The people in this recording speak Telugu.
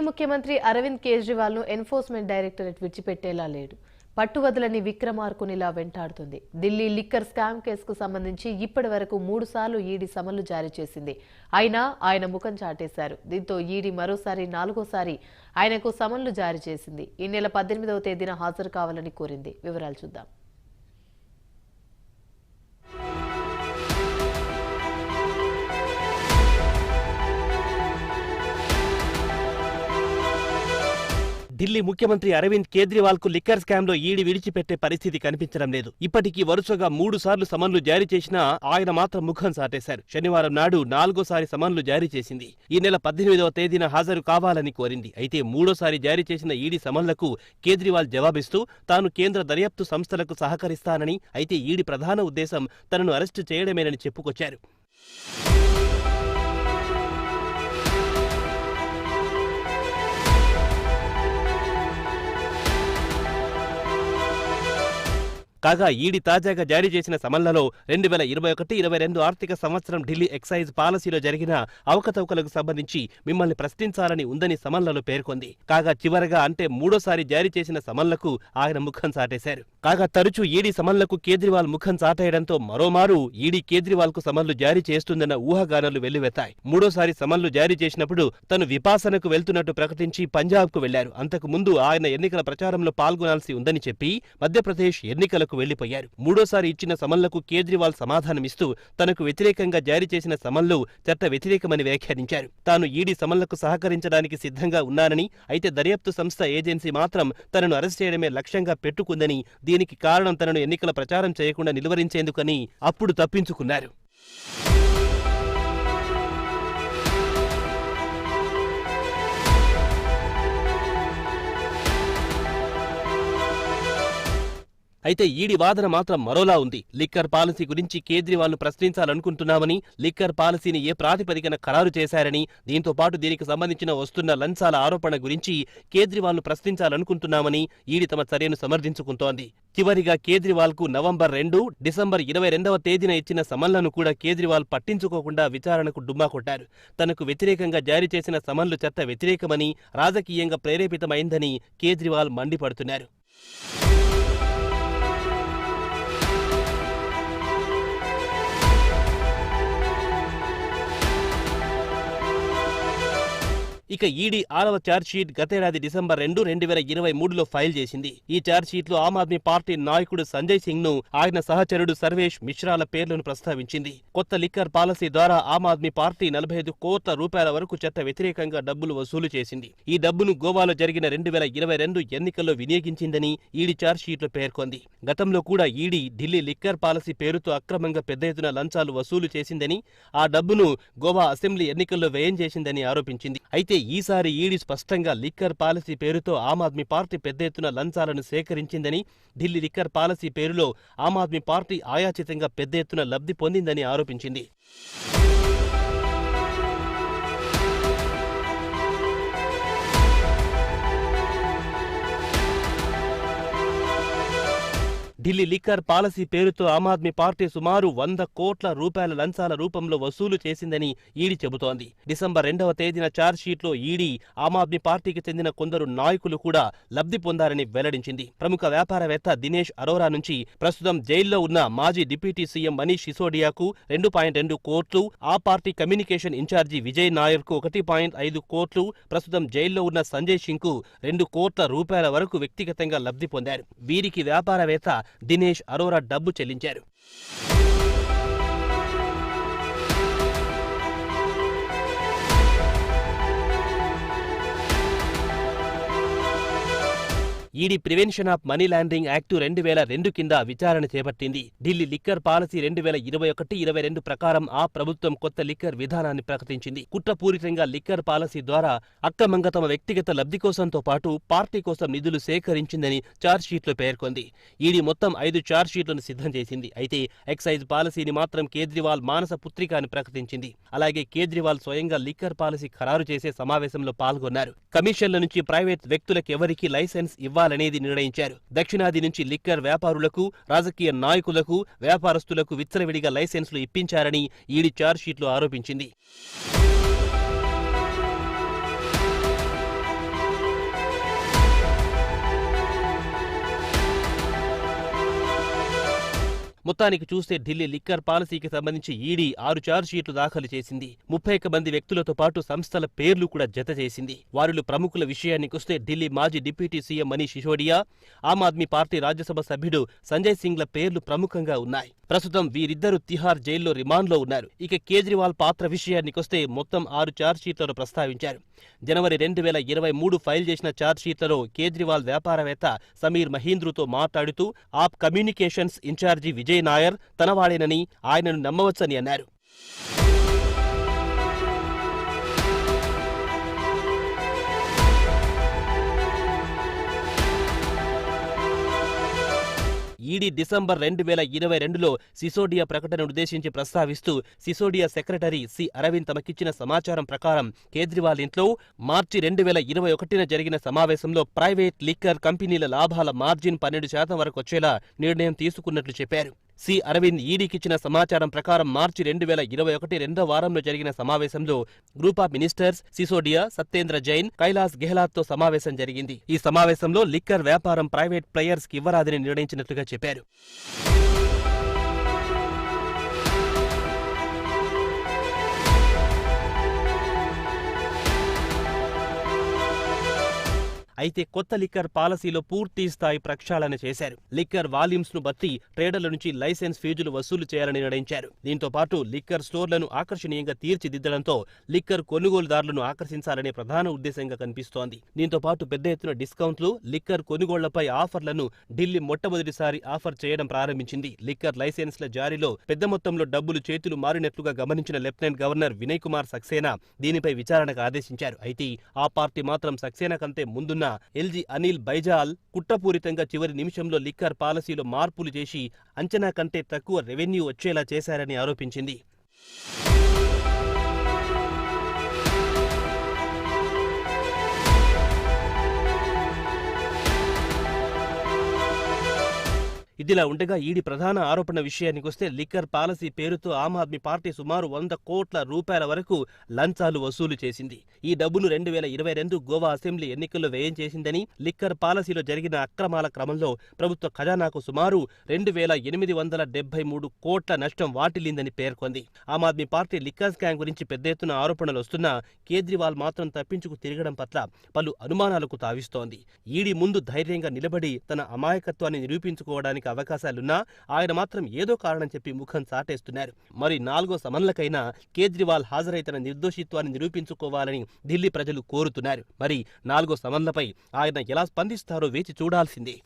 ముఖ్యమంత్రి అరవింద్ కేజ్రీవాల్ను ఎన్ఫోర్స్మెంట్ డైరెక్టరేట్ విడిచిపెట్టేలా లేడు. పట్టువదలని విక్రమార్కునిలా వెంటాడుతుంది. ఢిల్లీ లిక్కర్ స్కామ్ కేసుకు సంబంధించి ఇప్పటి వరకు మూడు సార్లు ఈడీ సమన్లు జారీ చేసింది. అయినా ఆయన ముఖం చాటేశారు. దీంతో ఈడీ మరోసారి నాలుగోసారి ఆయనకు సమన్లు జారీ చేసింది. ఈ నెల పద్దెనిమిదవ తేదీన హాజరు కావాలని కోరింది. వివరాలు చూద్దాం. ఢిల్లీ ముఖ్యమంత్రి అరవింద్ కేజ్రీవాల్కు లిక్కర్ స్కామ్లో ఈడి విడిచిపెట్టే పరిస్థితి కనిపించడం లేదు. ఇప్పటికీ వరుసగా మూడు సార్లు సమన్లు జారీ చేసినా ఆయన మాత్రం ముఖం సాటేశారు. శనివారం నాడు నాలుగోసారి సమన్లు జారీ చేసింది. ఈ నెల పద్దెనిమిదవ తేదీన హాజరు కావాలని కోరింది. అయితే మూడోసారి జారీ చేసిన ఈడీ సమన్లకు కేజ్రీవాల్ జవాబిస్తూ తాను కేంద్ర దర్యాప్తు సంస్థలకు సహకరిస్తానని అయితే ఈడీ ప్రధాన ఉద్దేశం తనను అరెస్టు చేయడమేనని చెప్పుకొచ్చారు. కాగా ఈడీ తాజాగా జారీ చేసిన సమన్లలో రెండు వేల ఇరవై ఒకటి ఇరవై రెండు ఆర్థిక సంవత్సరం ఢిల్లీ ఎక్సైజ్ పాలసీలో జరిగిన అవకతవకలకు సంబంధించి మిమ్మల్ని ప్రశ్నించాలని ఉందని సమన్లలో పేర్కొంది. కాగా చివరగా అంటే మూడోసారి జారీ చేసిన సమన్లకు ఆయన ముఖం చాటేశారు కాగా తరచూ ఈడీ సమన్లకు కేజ్రీవాల్ ముఖం చాటేయడంతో మరోమారు ఈడీ కేజ్రీవాల్కు సమన్లు జారీ చేస్తుందన్న ఊహాగానాలు వెల్లువెత్తాయి. మూడోసారి సమన్లు జారీ చేసినప్పుడు తను విపాసనకు వెళ్తున్నట్టు ప్రకటించి పంజాబ్కు వెళ్ళారు. అంతకు ముందు ఆయన ఎన్నికల ప్రచారంలో పాల్గొనాల్సి ఉందని చెప్పి మధ్యప్రదేశ్ ఎన్నికలకు వెళ్ళిపోయారు మూడోసారి ఇచ్చిన సమన్లకు కేజ్రీవాల్ సమాధానమిస్తూ తనకు వ్యతిరేకంగా జారీ చేసిన సమన్లు చట్ట వ్యతిరేకమని వ్యాఖ్యానించారు. తాను ఈడీ సమన్లకు సహకరించడానికి సిద్ధంగా ఉన్నానని అయితే దర్యాప్తు సంస్థ ఏజెన్సీ మాత్రం తనను అరెస్ట్ చేయడమే లక్ష్యంగా పెట్టుకుందని దీనికి కారణం తనను ఎన్నికల ప్రచారం చేయకుండా నిలువరించేందుకని అప్పుడు తప్పించుకున్నారు. అయితే ఈడి వాదన మాత్రం మరోలా ఉంది. లిక్కర్ పాలసీ గురించి కేజ్రీవాల్ను ప్రశ్నించాలనుకుంటున్నామని లిక్కర్ పాలసీని ఏ ప్రాతిపదికన ఖరారు చేశారని దీంతో పాటు దీనికి సంబంధించిన వస్తున్న లంచాల ఆరోపణ గురించి కేజ్రీవాల్ను ప్రశ్నించాలనుకుంటున్నామని ఈడి తమ చర్యను సమర్థించుకుంటోంది. చివరిగా కేజ్రీవాల్కు నవంబర్ రెండు డిసెంబర్ ఇరవై రెండవ తేదీన ఇచ్చిన సమన్లను కూడా కేజ్రీవాల్ పట్టించుకోకుండా విచారణకు డుమ్మా కొట్టారు. తనకు వ్యతిరేకంగా జారీ చేసిన సమన్లు చట్ట వ్యతిరేకమని రాజకీయంగా ప్రేరేపితమైందని కేజ్రీవాల్ మండిపడుతున్నారు. ఇక ఈడీ ఆరవ ఛార్జ్షీట్ గతేడాది డిసెంబర్ రెండు రెండు వేల ఇరవై మూడులో ఫైల్ చేసింది. ఈ ఛార్జ్షీట్లో ఆమ్ ఆద్మీ పార్టీ నాయకుడు సంజయ్ సింగ్ను ఆయన సహచరుడు సర్వేష్ మిశ్రాల పేర్లను ప్రస్తావించింది. కొత్త లిక్కర్ పాలసీ ద్వారా ఆమ్ ఆద్మీ పార్టీ నలభై ఐదు కోట్ల రూపాయల వరకు చట్ట వ్యతిరేకంగా డబ్బులు వసూలు చేసింది. ఈ డబ్బును గోవాలో జరిగిన రెండు వేల ఇరవై రెండు ఎన్నికల్లో వినియోగించిందని ఈడీ ఛార్జ్షీట్లో పేర్కొంది. గతంలో కూడా ఈడీ ఢిల్లీ లిక్కర్ పాలసీ పేరుతో అక్రమంగా పెద్ద ఎత్తున లంచాలు వసూలు చేసిందని ఆ డబ్బును గోవా అసెంబ్లీ ఎన్నికల్లో వ్యయం చేసిందని ఆరోపించింది. అయితే ఈసారి ఈడీ స్పష్టంగా లిక్కర్ పాలసీ పేరుతో ఆమ్ ఆద్మీ పార్టీ పెద్ద ఎత్తున లంచాలను సేకరించిందని ఢిల్లీ లిక్కర్ పాలసీ పేరులో ఆమ్ ఆద్మీ పార్టీ ఆయాచితంగా పెద్ద ఎత్తున లబ్ధి పొందిందని ఆరోపించింది. ఢిల్లీ లిక్కర్ పాలసీ పేరుతో ఆమ్ ఆద్మీ పార్టీ సుమారు వంద కోట్ల రూపాయల లంచాల రూపంలో వసూలు చేసిందని ఈడీ చెబుతోంది. డిసెంబర్ రెండవ తేదీన ఛార్జ్ షీట్లో ఈడీ ఆమ్ ఆద్మీ పార్టీకి చెందిన కొందరు నాయకులు కూడా లబ్ధి పొందారని వెల్లడించింది. ప్రముఖ వ్యాపారవేత్త దినేష్ అరోరా నుంచి ప్రస్తుతం జైల్లో ఉన్న మాజీ డిప్యూటీ సీఎం మనీష్ సిసోడియాకు రెండు పాయింట్ రెండు కోట్లు ఆ పార్టీ కమ్యూనికేషన్ ఇన్ఛార్జి విజయ్ నాయర్కు ఒకటి పాయింట్ ఐదు కోట్లు ప్రస్తుతం జైల్లో ఉన్న సంజయ్ సింగ్కు రెండు కోట్ల రూపాయల వరకు వ్యక్తిగతంగా లబ్ధి పొందారు. వీరికి వ్యాపారవేత్త దినేష్ అరోరా డబ్బు చెల్లించారు. ED prevention of money laundering act రెండు వేల రెండు కింద విచారణ చేపట్టింది. ఢిల్లీ లిక్కర్ పాలసీ రెండు వేల ఇరవై ఒకటి ఇరవై రెండు ప్రకారం ఆ ప్రభుత్వం కొత్త లిక్కర్ విధానాన్ని ప్రకటించింది. కుట్రపూరితంగా లిక్కర్ పాలసీ ద్వారా అక్రమంగా తమ వ్యక్తిగత లబ్ధి కోసంతో పాటు పార్టీ కోసం నిధులు సేకరించిందని ఛార్జ్షీట్లో పేర్కొంది. ఈడీ మొత్తం ఐదు ఛార్జ్షీట్లను సిద్ధం చేసింది. అయితే ఎక్సైజ్ పాలసీని మాత్రం కేజ్రీవాల్ మానస పుత్రిక అని ప్రకటించింది. అలాగే కేజ్రీవాల్ స్వయంగా లిక్కర్ పాలసీ ఖరారు చేసే సమావేశంలో పాల్గొన్నారు. కమిషన్ల నుంచి ప్రైవేట్ వ్యక్తులకు ఎవరికీ లైసెన్స్ ఉండాలనేది నిర్ణయించారు. దక్షిణాది నుంచి లిక్కర్ వ్యాపారులకు రాజకీయ నాయకులకు వ్యాపారస్తులకు విచ్చలవిడిగా లైసెన్సులు ఇప్పించారని ఈడీ ఛార్జ్షీట్లో ఆరోపించింది. మొత్తానికి చూస్తే ఢిల్లీ లిక్కర్ పాలసీకి సంబంధించి ఈడీ ఆరు షీట్లు దాఖలు చేసింది. ముప్పై మంది వ్యక్తులతో పాటు సంస్థల పేర్లు కూడా జత చేసింది. వారిలో ప్రముఖుల విషయానికొస్తే ఢిల్లీ మాజీ deputy CM Manish Sisodia Aam Aadmi party Rajya Sabha సభ్యుడు సంజయ్ సింగ్ల పేర్లు ప్రముఖంగా ఉన్నాయి. ప్రస్తుతం వీరిద్దరూ తిహార్ జైల్లో రిమాండ్లో ఉన్నారు. ఇక కేజ్రీవాల్ పాత్ర విషయానికొస్తే మొత్తం ఆరు ఛార్జ్ షీట్లను ప్రస్తావించారు. జనవరి రెండు వేల ఇరవై మూడు ఫైల్ చేసిన ఛార్జ్ షీట్లలో కేజ్రీవాల్ వ్యాపారవేత్త సమీర్ మహీంద్రుతో మాట్లాడుతూ ఆప్ కమ్యూనికేషన్స్ ఇన్ఛార్జి విజయ్ నాయర్ తనవాడేనని ఆయనను నమ్మవచ్చని అన్నారు. ఈడీ డిసెంబర్ రెండు వేల ఇరవై రెండులో సిసోడియా ప్రకటనను ఉద్దేశించి ప్రస్తావిస్తూ సిసోడియా సెక్రటరీ సి అరవింద్ తమకిచ్చిన సమాచారం ప్రకారం కేజ్రీవాల్ ఇంట్లో మార్చి రెండు వేల ఇరవై ఒకటిన జరిగిన సమావేశంలో ప్రైవేట్ లిక్కర్ కంపెనీల లాభాల మార్జిన్ పన్నెండు శాతం వరకు వచ్చేలా నిర్ణయం తీసుకున్నట్లు చెప్పారు. సి. అరవింద్ ఈడీకిచ్చిన సమాచారం ప్రకారం మార్చి రెండు వేల ఇరవై ఒకటి రెండో వారంలో జరిగిన సమావేశంలో group of ministers Sisodia Satyendra Jain Kailash గెహ్లాత్తో సమావేశం జరిగింది. ఈ సమావేశంలో లిక్కర్ వ్యాపారం ప్రైవేట్ ప్లేయర్స్కి ఇవ్వరాదని నిర్ణయించినట్లుగా చెప్పారు. అయితే కొత్త లిక్కర్ పాలసీలో పూర్తి స్థాయి ప్రక్షాళన చేశారు. లిక్కర్ వాల్యూమ్స్ను బట్టి ట్రేడర్ల నుంచి లైసెన్స్ ఫీజులు వసూలు చేయాలని నిర్ణయించారు. దీంతో పాటు లిక్కర్ స్టోర్లను ఆకర్షణీయంగా తీర్చిదిద్దడంతో లిక్కర్ కొనుగోలుదారులను ఆకర్షించాలనే ప్రధాన ఉద్దేశంగా కనిపిస్తోంది. దీంతో పాటు పెద్ద ఎత్తున డిస్కౌంట్లు లిక్కర్ కొనుగోళ్ళపై ఆఫర్లను ఢిల్లీ మొట్టమొదటిసారి ఆఫర్ చేయడం ప్రారంభించింది. లిక్కర్ లైసెన్స్ల జారీలో పెద్ద మొత్తంలో డబ్బులు చేతులు మారినట్లుగా గమనించిన లెఫ్టినెంట్ గవర్నర్ వినయ్ కుమార్ సక్సేనా దీనిపై విచారణకు ఆదేశించారు. అయితే ఆ పార్టీ మాత్రం సక్సేనా కంటే ముందున్న ఎల్జీ అనిల్ బైజాల్ కుట్రపూరితంగా చివరి నిమిషంలో లిక్కర్ పాలసీలో మార్పులు చేసి అంచనా కంటే తక్కువ రెవెన్యూ వచ్చేలా చేశారని ఆరోపించింది. ఇదిలా ఉండగా ఈడి ప్రధాన ఆరోపణ విషయానికొస్తే లిక్కర్ పాలసీ పేరుతో ఆమ్ ఆద్మీ పార్టీ సుమారు వంద కోట్ల రూపాయల వరకు లంచాలు వసూలు చేసింది. ఈ డబ్బును రెండు వేల ఇరవై రెండు గోవా అసెంబ్లీ ఎన్నికల్లో వ్యయం చేసిందని లిక్కర్ పాలసీలో జరిగిన అక్రమాల క్రమంలో ప్రభుత్వ ఖజానాకు సుమారు రెండు వేల ఎనిమిది వందల డెబ్బై మూడు కోట్ల నష్టం వాటిల్లిందని పేర్కొంది. Aam Aadmi party liquor scam గురించి పెద్ద ఎత్తున ఆరోపణలు వస్తున్నా కేజ్రీవాల్ మాత్రం తప్పించుకు తిరగడం పట్ల పలు అనుమానాలకు తావిస్తోంది. ఈడీ ముందు ధైర్యంగా నిలబడి తన అమాయకత్వాన్ని నిరూపించుకోవడానికి అవకాశాలున్నా ఆయన మాత్రం ఏదో కారణం చెప్పి ముఖం చాటేస్తున్నారు. మరి నాలుగో సమన్లకైనా కేజ్రీవాల్ హాజరై తన నిర్దోషిత్వాన్ని నిరూపించుకోవాలని ఢిల్లీ ప్రజలు కోరుతున్నారు. మరి నాలుగో సమన్లపై ఆయన ఎలా స్పందిస్తారో వేచి చూడాల్సిందే.